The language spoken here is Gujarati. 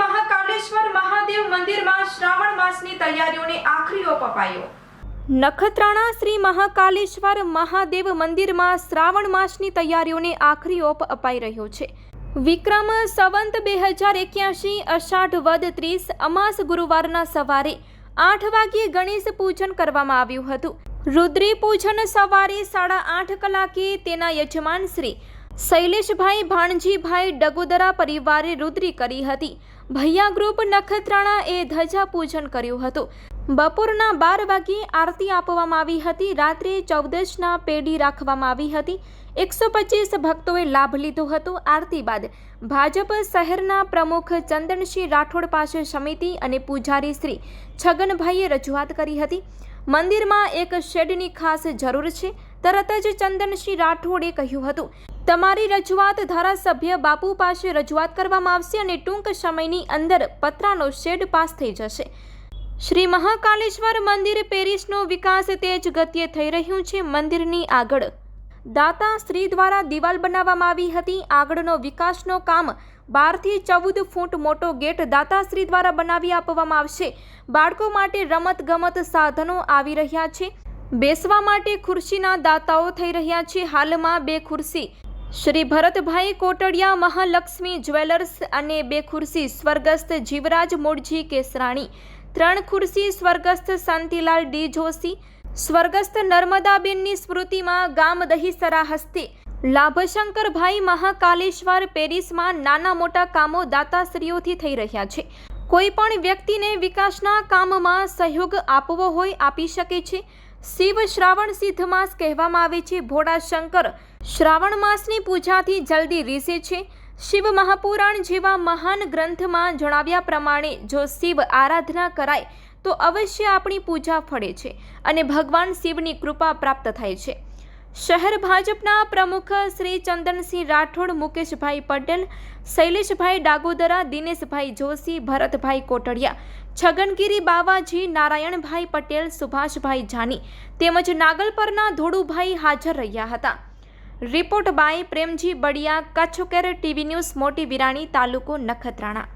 મહાકાલેશ્વર મહાદેવ મંદિરમાં શ્રાવણ માસની તૈયારીઓને આખરી ઓપ અપાયો. નખત્રાણા શ્રી મહાકાલેશ્વર મહાદેવ મંદિરમાં શ્રાવણ માસની તૈયારીઓને આખરી ઓપ અપાઈ રહ્યો છે. વિક્રમ સંવંત બે હજાર એક્યાસી અષાઢ વદ ત્રીસ અમાસ ગુરુવારના સવારે આઠ વાગ્યે ગણેશ પૂજન કરવામાં આવ્યું હતું. રુદ્રી પૂજન સવારે સાડા આઠ કલાકે તેના યજમાન શ્રી શૈલેષભાઈ ભાણજીભાઈ ડગોદરા પરિવારે રુદ્રી કરી હતી. ભૈયા ગ્રુપ નખત્રાણા એ ધજા પૂજન કર્યું હતું. બપોરના બાર વાગ્યે આરતી આપવામાં આવી હતી. રાત્રે ચૌદશના પેઢી રાખવામાં આવી હતી. એકસો પચીસ ભક્તોએ લાભ લીધો હતો. આરતી બાદ ભાજપ શહેરના પ્રમુખ ચંદનસિંહ રાઠોડ પાસે સમિતિ અને પૂજારી શ્રી છગનભાઈએ રજૂઆત કરી હતી. મંદિરમાં એક શેડની ખાસ જરૂર છે. તરત જ ચંદનસિંહ રાઠોડે કહ્યું હતું, તમારી રજૂઆત ધારાસભ્ય બાપુ પાસે રજૂઆત કરવામાં આવશે અને ટૂંક સમયની અંદર પતરાનો શેડ પાસ થઈ જશે. શ્રી મહાકાલેશ્વર મંદિર પેરિસનો વિકાસ તેજ ગતિએ થઈ રહ્યું છે મંદિરની આગળ. દાતા શ્રી દ્વારા દિવાલ બનાવવામાં આવી હતી. આગળનો વિકાસનો કામ બારથી ચૌદ ફૂટ મોટો ગેટ દાતાશ્રી દ્વારા બનાવી આપવામાં આવશે. બાળકો માટે રમત ગમત સાધનો આવી રહ્યા છે. બેસવા માટે ખુરશીના દાતાઓ થઈ રહ્યા છે. હાલમાં બે ખુરશી. શ્રી ભરતભાઈ કોટડિયા, મહાલક્ષ્મી જ્વેલર્સ અને બે ખુરશી, સ્વર્ગસ્થ જીવરાજ મોડજી કેસરાણી. ત્રણ ખુરશી, સ્વર્ગસ્થ શાંતિલાલ ડી જોશી. સ્વર્ગસ્થ નર્મદાબેનની સ્મૃતિમાં ગામ દહીસરા હસ્તે. લાભશંકરભાઈ મહાકાલેશ્વર પેરિસમાં નાના મોટા કામો દાતાશ્રીઓથી થઈ રહ્યા છે. કોઈ પણ વ્યક્તિને વિકાસના કામમાં સહયોગ આપવો હોય, આપી શકે છે. શિવ શ્રાવણ સિદ્ધ માસ કહેવામાં આવે છે. ભોળા શંકર શ્રાવણ માસની પૂજાથી જલ્દી રીસે છે. શિવ મહાપુરાણ જેવા મહાન ગ્રંથમાં જણાવ્યા પ્રમાણે જો શિવ આરાધના કરાય, તો અવશ્ય આપણી પૂજા ફળે છે અને ભગવાન શિવની કૃપા પ્રાપ્ત થાય છે. શહેર ભાજપના પ્રમુખ શ્રી ચંદનસિંહ રાઠોડ, મુકેશભાઈ પટેલ, શૈલેષભાઈ ડાગોદરા, દિનેશભાઈ જોશી, ભરતભાઈ કોટડિયા, છગનગીરી બાવાજી, નારાયણભાઈ પટેલ, સુભાષભાઈ જાની તેમજ નાગલપરના ધોળુભાઈ હાજર રહ્યા હતા. રિપોર્ટ બાય પ્રેમજી બડિયા કચ્છકેર ટીવી ન્યૂઝ, મોટી વિરાણી, તાલુકો નખત્રાણા.